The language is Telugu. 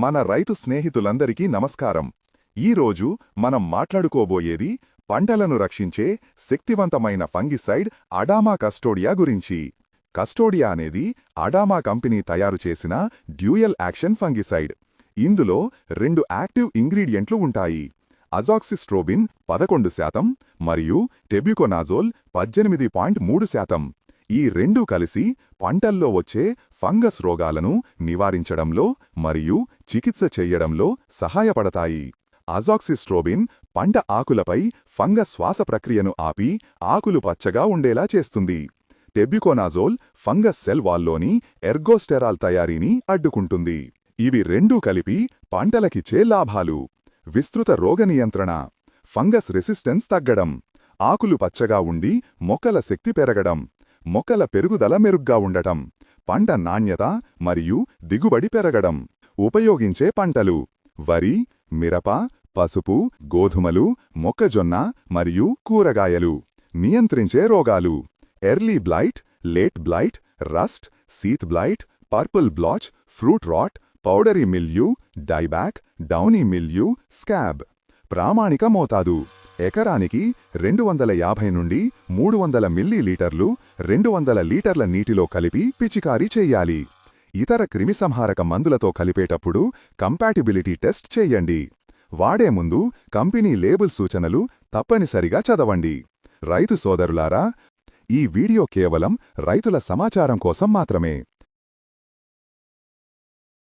మన రైతు స్నేహితులందరికీ నమస్కారం. ఈరోజు మనం మాట్లాడుకోబోయేది పంటలను రక్షించే శక్తివంతమైన ఫంగిసైడ్ అడామా కస్టోడియా గురించి. కస్టోడియా అనేది అడామా కంపెనీ తయారు చేసిన డ్యూయల్ యాక్షన్ ఫంగిసైడ్. ఇందులో రెండు యాక్టివ్ ఇంగ్రీడియంట్లు ఉంటాయి. అజాక్సిస్ట్రోబిన్ పదకొండు శాతం మరియు టెబ్యుకోనాజోల్ పద్దెనిమిది పాయింట్ మూడు శాతం. ఈ రెండూ కలిసి పంటల్లో వచ్చే ఫంగస్ రోగాలను నివారించడంలో మరియు చికిత్స చెయ్యడంలో సహాయపడతాయి. అజాక్సిస్ట్రోబిన్ పంట ఆకులపై ఫంగస్ శ్వాస ప్రక్రియను ఆపి ఆకులు పచ్చగా ఉండేలా చేస్తుంది. టెబ్యుకోనాజోల్ ఫంగస్ సెల్ వాల్లోని ఎర్గోస్టెరాల్ తయారీని అడ్డుకుంటుంది. ఇవి రెండూ కలిపి పంటలకిచ్చే లాభాలు. విస్తృత రోగ నియంత్రణ. ఫంగస్ రెసిస్టెన్స్ తగ్గడం. ఆకులు పచ్చగా ఉండి మొక్కల శక్తి పెరగడం. మొక్కల పెరుగుదల మెరుగ్గా ఉండటం పంట నాణ్యత మరియు దిగుబడి పెరగడం ఉపయోగించే పంటలు వరి మిరప పసుపు గోధుమలు మొక్కజొన్న మరియు కూరగాయలు నియంత్రించే రోగాలు early blight late blight rust sheath blight purple blotch fruit rot powdery mildew dieback downy mildew scab ప్రామాణిక మోతాదు. ఎకరానికి రెండు వందల యాభై నుండి మూడు వందల మిల్లీలీటర్లు రెండు వందల లీటర్ల నీటిలో కలిపి పిచికారీ చేయాలి. ఇతర క్రిమిసంహారక మందులతో కలిపేటప్పుడు కంపాటిబిలిటీ టెస్ట్ చేయండి. వాడే ముందు కంపెనీ లేబుల్ సూచనలు తప్పనిసరిగా చదవండి. రైతు సోదరులారా ఈ వీడియో కేవలం రైతుల సమాచారం కోసం మాత్రమే.